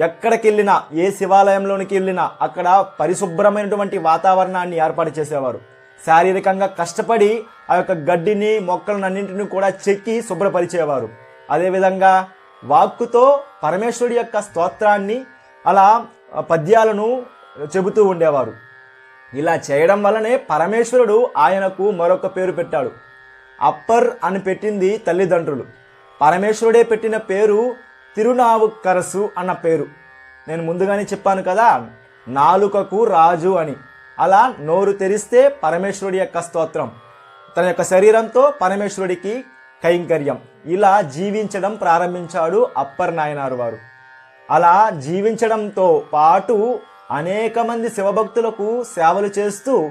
ఎక్కడికి వెళ్ళినా ఏ శివాలయంలోనికి వెళ్ళినా అక్కడ పరిశుభ్రమైనటువంటి వాతావరణాన్ని ఏర్పాటు చేసేవారు. శారీరకంగా కష్టపడి ఆ యొక్క గడ్డిని మొక్కలన్నింటిని కూడా చెక్కి శుభ్రపరిచేవారు. అదేవిధంగా వాక్కుతో పరమేశ్వరుడి యొక్క స్తోత్రాన్ని అలా పద్యాలను చెబుతూ ఉండేవారు. ఇలా చేయడం వల్లనే పరమేశ్వరుడు ఆయనకు మరొక పేరు పెట్టాడు. అప్పర్ అని పెట్టింది తల్లిదండ్రులు. పరమేశ్వరుడే పెట్టిన పేరు తిరునావుక్కరసు అన్న పేరు. నేను ముందుగానే చెప్పాను కదా నాలుకకు రాజు అని. అలా నోరు తెరిస్తే పరమేశ్వరుడి యొక్క స్తోత్రం. తన యొక్క శరీరంతో పరమేశ్వరుడికి కైంకర్యం. ఇలా జీవించడం ప్రారంభించాడు అప్పర్ నాయనారు వారు. అలా జీవించడంతో పాటు అనేక మంది శివభక్తులకు సేవలు చేస్తూ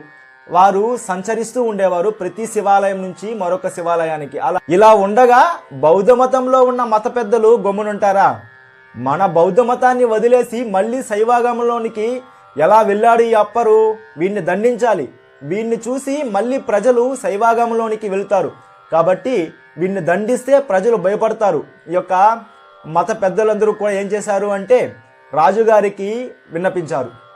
వారు సంచరిస్తూ ఉండేవారు ప్రతి శివాలయం నుంచి మరొక శివాలయానికి. అలా ఇలా ఉండగా బౌద్ధ మతంలో ఉన్న మత పెద్దలు గమ్మునుంటారా? మన బౌద్ధ మతాన్ని వదిలేసి మళ్ళీ శైవాగంలోనికి ఎలా వెళ్ళాడు ఈ అప్పరు? వీడిని దండించాలి. వీడిని చూసి మళ్ళీ ప్రజలు శైవాగంలోనికి వెళ్తారు. కాబట్టి వీడిని దండిస్తే ప్రజలు భయపడతారు. ఈ యొక్క మత పెద్దలందరూ కూడా ఏం చేశారు అంటే రాజుగారికి విన్నపించారు.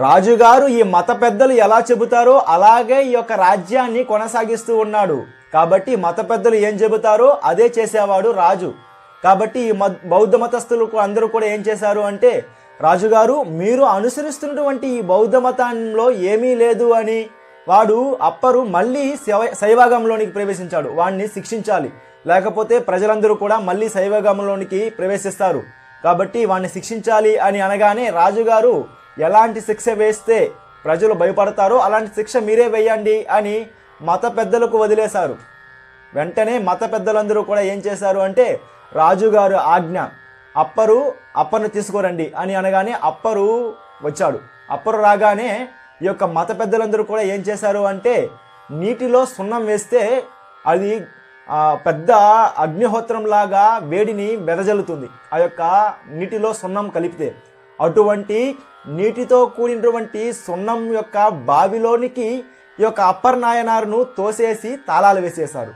రాజుగారు ఈ మత పెద్దలు ఎలా చెబుతారో అలాగే ఈ యొక్క రాజ్యాన్ని కొనసాగిస్తూ ఉన్నాడు. కాబట్టి మత పెద్దలు ఏం చెబుతారో అదే చేసేవాడు రాజు. కాబట్టి ఈ మత్ బౌద్ధ మతస్థులు అందరూ కూడా ఏం చేశారు అంటే రాజుగారు మీరు అనుసరిస్తున్నటువంటి ఈ బౌద్ధ మతంలో ఏమీ లేదు అని వాడు అప్పరు మళ్ళీ శైవ శైవాగంలోనికి ప్రవేశించాడు. వాడిని శిక్షించాలి. లేకపోతే ప్రజలందరూ కూడా మళ్ళీ శైవగంలోనికి ప్రవేశిస్తారు. కాబట్టి వాడిని శిక్షించాలి అని అనగానే రాజుగారు ఎలాంటి శిక్ష వేస్తే ప్రజలు భయపడతారో అలాంటి శిక్ష మీరే వేయండి అని మత పెద్దలకు వదిలేశారు. వెంటనే మత పెద్దలందరూ కూడా ఏం చేశారు అంటే రాజుగారు ఆజ్ఞ అప్పరు అప్పను తీసుకురండి అని అనగానే అప్పరు వచ్చాడు. అప్పరు రాగానే ఈ యొక్క మత పెద్దలందరూ కూడా ఏం చేశారు అంటే నీటిలో సున్నం వేస్తే అది పెద్ద అగ్నిహోత్రంలాగా వేడిని వెదజల్లుతుంది. ఆ యొక్క నీటిలో సున్నం కలిపితే అటువంటి నీటితో కూడినటువంటి సున్నం యొక్క బావిలోనికి ఈ యొక్క అప్పర్ నాయనారును తోసేసి తాళాలు వేసేశారు.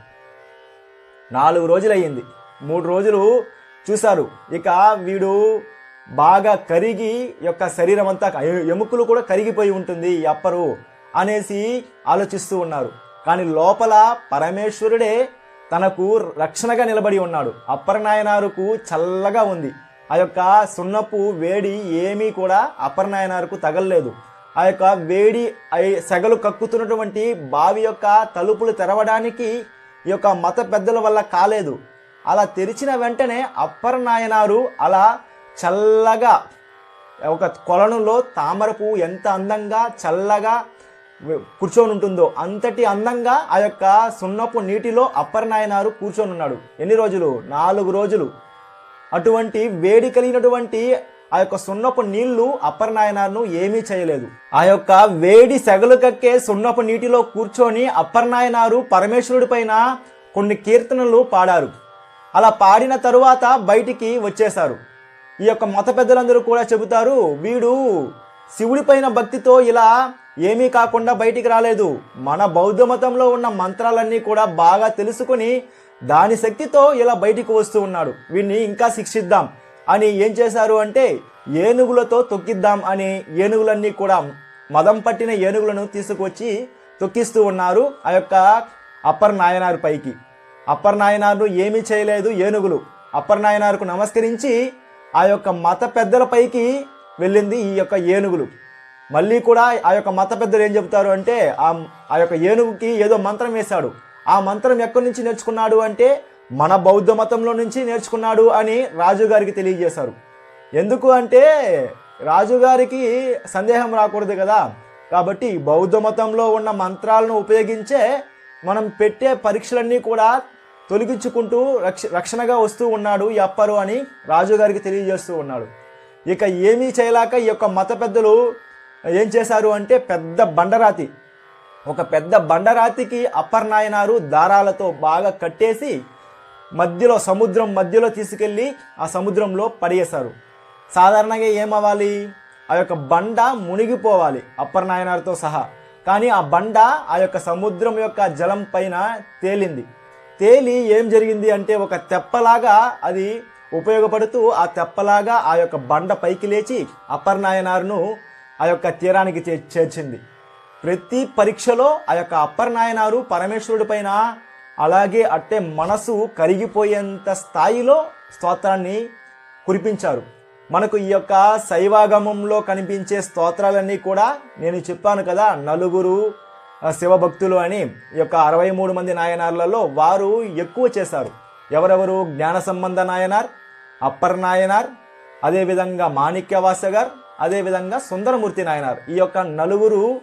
నాలుగు రోజులయ్యింది. మూడు రోజులు చూశారు. ఇక వీడు బాగా కరిగి యొక్క శరీరం అంతా ఎముకలు కూడా కరిగిపోయి ఉంటుంది ఈ అప్పరు అనేసి ఆలోచిస్తూ ఉన్నారు. కానీ లోపల పరమేశ్వరుడే తనకు రక్షణగా నిలబడి ఉన్నాడు. అప్పర్ నాయనారుకు చల్లగా ఉంది. ఆ యొక్క సున్నపు వేడి ఏమీ కూడా అప్పర్ తగలలేదు. ఆ యొక్క వేడి సెగలు కక్కుతున్నటువంటి బావి యొక్క తలుపులు తెరవడానికి ఈ యొక్క మత పెద్దల వల్ల కాలేదు. అలా తెరిచిన వెంటనే అప్పర్ నాయనారు అలా చల్లగా ఒక కొలనులో తామరపు ఎంత అందంగా చల్లగా కూర్చొని ఉంటుందో అంతటి అందంగా ఆ యొక్క సున్నపు నీటిలో అప్పరనాయనారు కూర్చొని ఉన్నాడు ఎన్ని రోజులు? నాలుగు రోజులు. అటువంటి వేడి కలిగినటువంటి ఆ యొక్క సున్నపు నీళ్ళు అప్పర్నాయనార్ను ఏమీ చేయలేదు. ఆ యొక్క వేడి సెగలు కక్కే సున్నపు నీటిలో కూర్చొని అప్పర్నాయనారు పరమేశ్వరుడి పైన కొన్ని కీర్తనలు పాడారు. అలా పాడిన తరువాత బయటికి వచ్చేశారు. ఈ యొక్క మత పెద్దలందరూ కూడా చెబుతారు వీడు శివుడి పైన భక్తితో ఇలా ఏమీ కాకుండా బయటికి రాలేదు. మన బౌద్ధ మతంలో ఉన్న మంత్రాలన్నీ కూడా బాగా తెలుసుకుని దాని శక్తితో ఇలా బయటికి వస్తూ ఉన్నాడు. వీడిని ఇంకా శిక్షిద్దాం. అని ఏం చేశారు అంటే ఏనుగులతో తొక్కిద్దాం అని ఏనుగులన్నీ కూడా మదం పట్టిన ఏనుగులను తీసుకొచ్చి తొక్కిస్తూ ఉన్నారు ఆ యొక్క అప్పర్ నాయనారు పైకి. అప్పర్ నాయనారు ఏమీ చేయలేదు ఏనుగులు. అప్పర్ నాయనారుకు నమస్కరించి ఆ యొక్క మత పెద్దల పైకి వెళ్ళింది ఈ యొక్క ఏనుగులు. మళ్ళీ కూడా ఆ యొక్క మత పెద్దలు ఏం చెబుతారు అంటే ఆ ఆ యొక్క ఏనుగుకి ఏదో మంత్రం వేశాడు. ఆ మంత్రం ఎక్కడి నుంచి నేర్చుకున్నాడు అంటే మన బౌద్ధ మతంలో నుంచి నేర్చుకున్నాడు అని రాజుగారికి తెలియజేశారు. ఎందుకు అంటే రాజుగారికి సందేహం రాకూడదు కదా. కాబట్టి బౌద్ధ మతంలో ఉన్న మంత్రాలను ఉపయోగించే మనం పెట్టే పరీక్షలన్నీ కూడా తొలగించుకుంటూ రక్ష రక్షణగా వస్తూ ఉన్నాడు ఈ అప్పరు అని రాజుగారికి తెలియజేస్తూ ఉన్నాడు. ఇక ఏమీ చేయలేక ఈ యొక్క మత పెద్దలు ఏం చేశారు అంటే పెద్ద బండరాతి ఒక పెద్ద బండరాతికి అప్పర్ నాయనారు దారాలతో బాగా కట్టేసి మధ్యలో సముద్రం మధ్యలో తీసుకెళ్ళి ఆ సముద్రంలో పడేశారు. సాధారణంగా ఏమవ్వాలి? ఆ యొక్క బండ మునిగిపోవాలి అప్పర్నాయనారుతో సహా. కానీ ఆ బండ ఆ యొక్క సముద్రం యొక్క జలం పైన తేలింది. తేలి ఏం జరిగింది అంటే ఒక తెప్పలాగా అది ఉపయోగపడుతూ ఆ తెప్పలాగా ఆ యొక్క బండ పైకి లేచి అప్పర్నాయనారును ఆ యొక్క తీరానికి చేర్చింది. ప్రతి పరీక్షలో ఆ యొక్క అప్పర్ నాయనారు పరమేశ్వరుడి పైన అలాగే అట్టే మనసు కరిగిపోయేంత స్థాయిలో స్తోత్రాన్ని కురిపించారు. మనకు ఈ యొక్క శైవాగమంలో కనిపించే స్తోత్రాలన్నీ కూడా నేను చెప్పాను కదా నలుగురు శివభక్తులు అని ఈ యొక్క అరవై మూడు మంది నాయనార్లలో వారు ఎక్కువ చేశారు. ఎవరెవరు? జ్ఞాన సంబంధ నాయనార్ అప్పర్ నాయనార్ అదేవిధంగా మాణిక్యవాస గారు అదేవిధంగా సుందరమూర్తి నాయనార్. ఈ యొక్క నలుగురు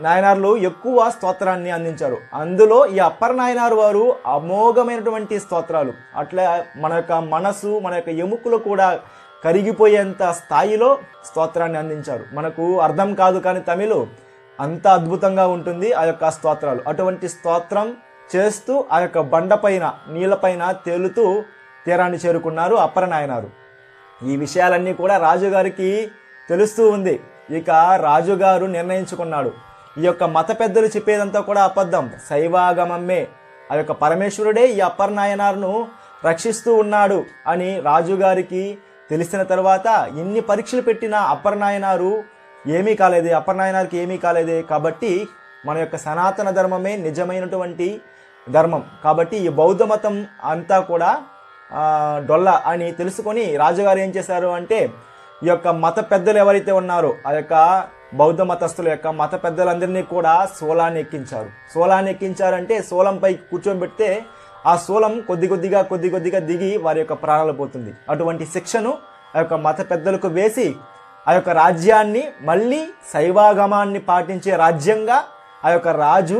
నాయనార్లు ఎక్కువ స్తోత్రాన్ని అందించారు. అందులో ఈ అప్పర్ నాయనారు వారు అమోఘమైనటువంటి స్తోత్రాలు. అట్లా మన యొక్క మనసు మన యొక్క ఎముకలు కూడా కరిగిపోయేంత స్థాయిలో స్తోత్రాన్ని అందించారు. మనకు అర్థం కాదు కానీ తమిళ్ అంత అద్భుతంగా ఉంటుంది ఆ యొక్క స్తోత్రాలు. అటువంటి స్తోత్రం చేస్తూ ఆ యొక్క బండపైన నీళ్ళపైన తేలుతూ తీరాన్ని చేరుకున్నారు అప్పర నాయనారు. ఈ విషయాలన్నీ కూడా రాజుగారికి తెలుస్తూ ఉంది. ఇక రాజుగారు నిర్ణయించుకున్నాడు. ఈ యొక్క మత పెద్దలు చెప్పేదంతా కూడా అబద్ధం. శైవాగమమ్మే. ఆ యొక్క పరమేశ్వరుడే ఈ అప్పర్నాయనార్ను రక్షిస్తూ ఉన్నాడు అని రాజుగారికి తెలిసిన తర్వాత ఎన్ని పరీక్షలు పెట్టిన అప్పర్నాయనారు ఏమీ కాలేదే. అప్పర్నాయనారికి ఏమీ కాలేదే. కాబట్టి మన యొక్క సనాతన ధర్మమే నిజమైనటువంటి ధర్మం. కాబట్టి ఈ బౌద్ధ మతం అంతా కూడా డొల్ల అని తెలుసుకొని రాజుగారు ఏం చేశారు అంటే ఈ యొక్క మత పెద్దలు ఎవరైతే ఉన్నారో ఆ యొక్క బౌద్ధ మతస్థుల యొక్క మత పెద్దలందరినీ కూడా సోలాన్ని ఎక్కించారు. సోలాన్ని ఎక్కించారంటే సోలంపై కూర్చోబెడితే ఆ సోలం కొద్ది కొద్దిగా కొద్ది కొద్దిగా దిగి వారి యొక్క ప్రాణాలు పోతుంది. అటువంటి శిక్షను ఆ యొక్క మత పెద్దలకు వేసి ఆ యొక్క రాజ్యాన్ని మళ్ళీ శైవాగమాన్ని పాటించే రాజ్యంగా ఆ యొక్క రాజు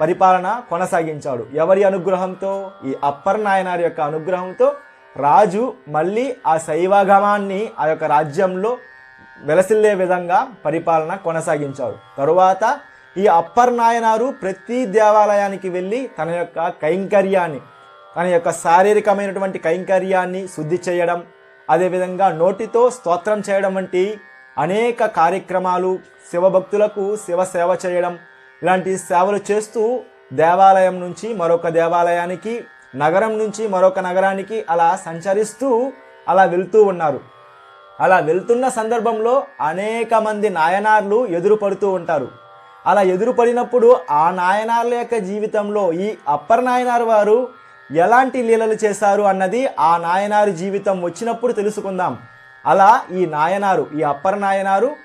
పరిపాలన కొనసాగించాడు. ఎవరి అనుగ్రహంతో? ఈ అప్పర్ నాయనారి యొక్క అనుగ్రహంతో రాజు మళ్ళీ ఆ శైవాగమాన్ని ఆ యొక్క రాజ్యంలో వెలసిల్లే విధంగా పరిపాలన కొనసాగించారు తరువాత ఈ అప్పర్ నాయనారు ప్రతి దేవాలయానికి వెళ్ళి తన యొక్క కైంకర్యాన్ని తన యొక్క శారీరకమైనటువంటి కైంకర్యాన్ని శుద్ధి చేయడం అదేవిధంగా నోటితో స్తోత్రం చేయడం వంటి అనేక కార్యక్రమాలు శివభక్తులకు శివ సేవ చేయడం ఇలాంటి సేవలు చేస్తూ దేవాలయం నుంచి మరొక దేవాలయానికి నగరం నుంచి మరొక నగరానికి అలా సంచరిస్తూ అలా వెళ్తూ ఉన్నారు. అలా వెళ్తున్న సందర్భంలో అనేక మంది నాయనార్లు ఎదురు పడుతూ ఉంటారు. అలా ఎదురు పడినప్పుడు ఆ నాయనార్ల యొక్క జీవితంలో ఈ అప్పర్ నాయనార్ వారు ఎలాంటి లీలలు చేశారు అన్నది ఆ నాయనారు జీవితం వచ్చినప్పుడు తెలుసుకుందాం. అలా ఈ నాయనారు ఈ అప్పర్ నాయనారు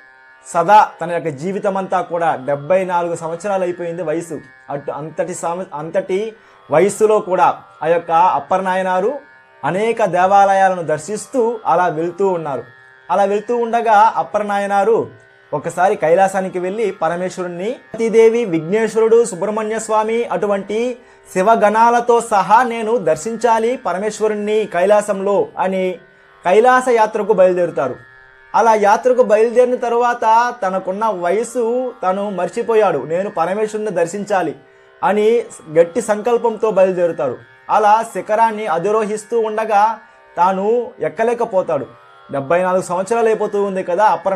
సదా తన యొక్క జీవితం అంతా కూడా డెబ్బై నాలుగు సంవత్సరాలు అయిపోయింది వయసు. అటు అంతటి సంవ అంతటి వయస్సులో కూడా ఆ యొక్క అప్పర్నాయనారు అనేక దేవాలయాలను దర్శిస్తూ అలా వెళ్తూ ఉన్నారు. అలా వెళ్తూ ఉండగా అప్పర్నాయనారు ఒకసారి కైలాసానికి వెళ్ళి పరమేశ్వరుణ్ణి సతీదేవి విఘ్నేశ్వరుడు సుబ్రహ్మణ్య స్వామి అటువంటి శివగణాలతో సహా నేను దర్శించాలి పరమేశ్వరుణ్ణి కైలాసంలో అని కైలాస యాత్రకు బయలుదేరుతారు. అలా యాత్రకు బయలుదేరిన తరువాత తనకున్న వయసు తను మర్చిపోయాడు. నేను పరమేశ్వరుని దర్శించాలి. అని గట్టి సంకల్పంతో బయలుదేరుతారు అలా శిఖరాన్ని అధిరోహిస్తూ ఉండగా తాను ఎక్కలేకపోతాడు. డెబ్బై నాలుగు సంవత్సరాలు అయిపోతూ ఉంది కదా అప్పర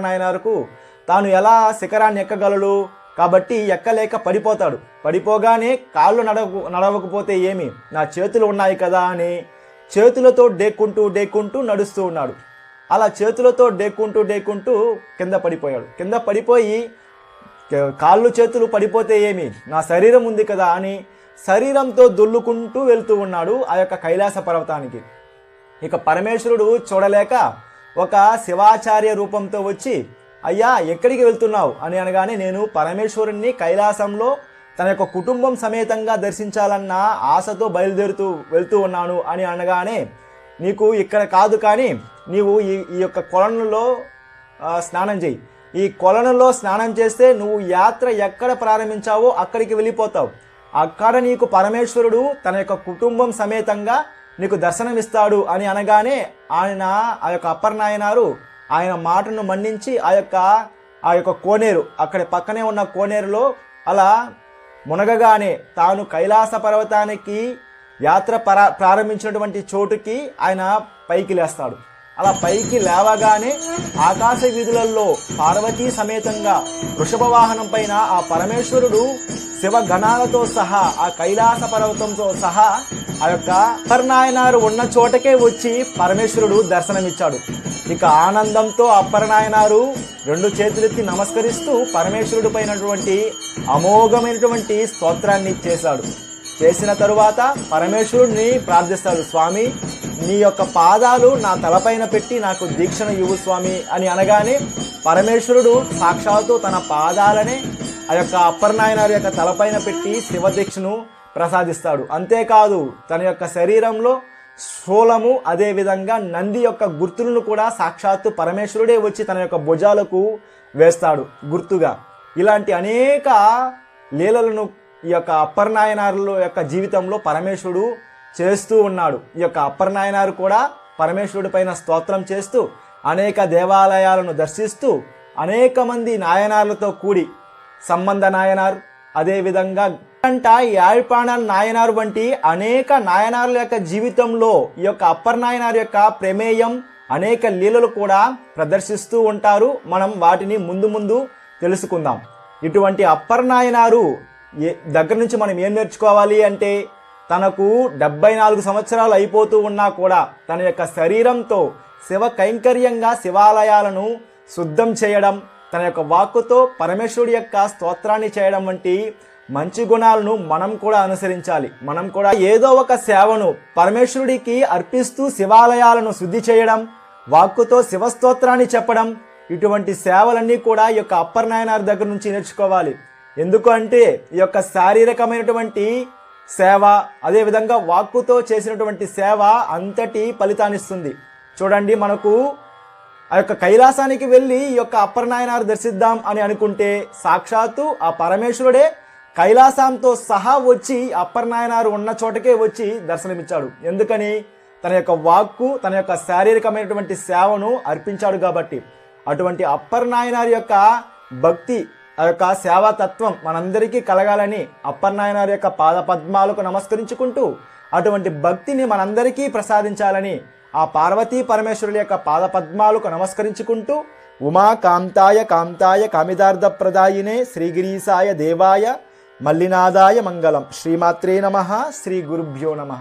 తాను ఎలా శిఖరాన్ని ఎక్కగలడు? కాబట్టి ఎక్కలేక పడిపోతాడు. పడిపోగానే కాళ్ళు నడవ నడవకపోతే ఏమి? నా చేతులు ఉన్నాయి కదా అని చేతులతో డేక్కుంటూ డేక్కుంటూ నడుస్తూ ఉన్నాడు. అలా చేతులతో డేక్కుంటూ డేక్కుంటూ కింద పడిపోయాడు. కింద పడిపోయి కాళ్ళు చేతులు పడిపోతే ఏమి? నా శరీరం ఉంది కదా అని శరీరంతో దుల్లుకుంటూ వెళ్తూ ఉన్నాడు ఆ యొక్క కైలాస పర్వతానికి. ఇక పరమేశ్వరుడు చూడలేక ఒక శివాచార్య రూపంతో వచ్చి అయ్యా ఎక్కడికి వెళ్తున్నావు? అని అనగానే నేను పరమేశ్వరుణ్ణి కైలాసంలో తన యొక్క కుటుంబం సమేతంగా దర్శించాలన్న ఆశతో బయలుదేరుతూ వెళ్తూ ఉన్నాను. అని అనగానే నీకు ఇక్కడ కాదు కానీ నీవు ఈ ఈ యొక్క కొలనులో స్నానం చేయి. ఈ కొలనులో స్నానం చేస్తే నువ్వు యాత్ర ఎక్కడ ప్రారంభించావో అక్కడికి వెళ్ళిపోతావు. అక్కడ నీకు పరమేశ్వరుడు తన యొక్క కుటుంబం సమేతంగా నీకు దర్శనమిస్తాడు అని అనగానే ఆయన ఆ యొక్క అప్పర్నాయనారు ఆయన మాటను మన్నించి ఆ యొక్క ఆ యొక్క కోనేరు అక్కడ పక్కనే ఉన్న కోనేరులో అలా మునగగానే తాను కైలాస పర్వతానికి యాత్ర పరా ప్రారంభించినటువంటి చోటుకి ఆయన పైకి లేస్తాడు. అలా పైకి లేవగానే ఆకాశ వీధులలో పార్వతీ సమేతంగా వృషభ వాహనం పైన ఆ పరమేశ్వరుడు శివ గణాలతో సహా ఆ కైలాస పర్వతంతో సహా ఆ యొక్క అప్పర్నాయనారు ఉన్న చోటకే వచ్చి పరమేశ్వరుడు దర్శనమిచ్చాడు. ఇక ఆనందంతో అప్పరనాయనారు రెండు చేతులెత్తి నమస్కరిస్తూ పరమేశ్వరుడు పైనటువంటి అమోఘమైనటువంటి స్తోత్రాన్ని చేశాడు. చేసిన తరువాత పరమేశ్వరుడిని ప్రార్థిస్తాడు స్వామి నీ యొక్క పాదాలు నా తలపైన పెట్టి నాకు దీక్షను ఇవ్వు స్వామి అని అనగానే పరమేశ్వరుడు సాక్షాత్తు తన పాదాలనే ఆ యొక్క అప్పర్నాయనారి యొక్క తలపైన పెట్టి శివ దీక్షను ప్రసాదిస్తాడు. అంతేకాదు తన యొక్క శరీరంలో స్థూలము అదేవిధంగా నంది యొక్క గుర్తులను కూడా సాక్షాత్తు పరమేశ్వరుడే వచ్చి తన యొక్క భుజాలకు వేస్తాడు గుర్తుగా. ఇలాంటి అనేక లీలలను ఈ యొక్క అప్పర్నాయనారుల యొక్క జీవితంలో పరమేశ్వరుడు చేస్తూ ఉన్నాడు. ఈ యొక్క అప్పర్నాయనారు కూడా పరమేశ్వరుడి పైన స్తోత్రం చేస్తూ అనేక దేవాలయాలను దర్శిస్తూ అనేక మంది నాయనార్లతో కూడి సంబంధ నాయనారు అదేవిధంగా అంట యాழ்పాణాల్ నాయనారు వంటి అనేక నాయనార్ల యొక్క జీవితంలో ఈ యొక్క అప్పర్ నాయనార్ యొక్క ప్రమేయం అనేక లీలలు కూడా ప్రదర్శిస్తూ ఉంటారు. మనం వాటిని ముందు ముందు తెలుసుకుందాం. ఇటువంటి అప్పర్ నాయనారు ఏ దగ్గర నుంచి మనం ఏం నేర్చుకోవాలి అంటే తనకు డెబ్బై నాలుగు సంవత్సరాలు అయిపోతూ ఉన్నా కూడా తన యొక్క శరీరంతో శివ కైంకర్యంగా శివాలయాలను శుద్ధం చేయడం తన యొక్క వాక్కుతో పరమేశ్వరుడి యొక్క స్తోత్రాన్ని చేయడం వంటి మంచి గుణాలను మనం కూడా అనుసరించాలి. మనం కూడా ఏదో ఒక సేవను పరమేశ్వరుడికి అర్పిస్తూ శివాలయాలను శుద్ధి చేయడం వాక్కుతో శివస్తోత్రాన్ని చెప్పడం ఇటువంటి సేవలన్నీ కూడా ఈ యొక్క అప్పర్ నాయనార్ దగ్గర నుంచి నేర్చుకోవాలి. ఎందుకు అంటే ఈ యొక్క శారీరకమైనటువంటి సేవ అదేవిధంగా వాక్కుతో చేసినటువంటి సేవ అంతటి ఫలితాన్నిస్తుంది. చూడండి మనకు ఆ యొక్క కైలాసానికి వెళ్ళి ఈ యొక్క అప్పరనాయనారు దర్శిద్దాం అని అనుకుంటే సాక్షాత్తు ఆ పరమేశ్వరుడే కైలాసంతో సహా వచ్చి అప్పరనాయనారు ఉన్న చోటకే వచ్చి దర్శనమిచ్చాడు. ఎందుకని? తన యొక్క వాక్కు తన యొక్క శారీరకమైనటువంటి సేవను అర్పించాడు కాబట్టి. అటువంటి అప్పర్నాయనారి యొక్క భక్తి ఆ యొక్క సేవాతత్వం మనందరికీ కలగాలని అప్పన్నాయనారి యొక్క పాద పద్మాలకు నమస్కరించుకుంటూ అటువంటి భక్తిని మనందరికీ ప్రసాదించాలని ఆ పార్వతీ పరమేశ్వరుల యొక్క పాద పద్మాలకు నమస్కరించుకుంటూ ఉమా కాంతాయ కాంతాయ కామిదార్థ ప్రదాయినే శ్రీగిరీసాయ దేవాయ మల్లినాదాయ మంగళం. శ్రీమాత్రే నమ. శ్రీ గురుభ్యో నమ.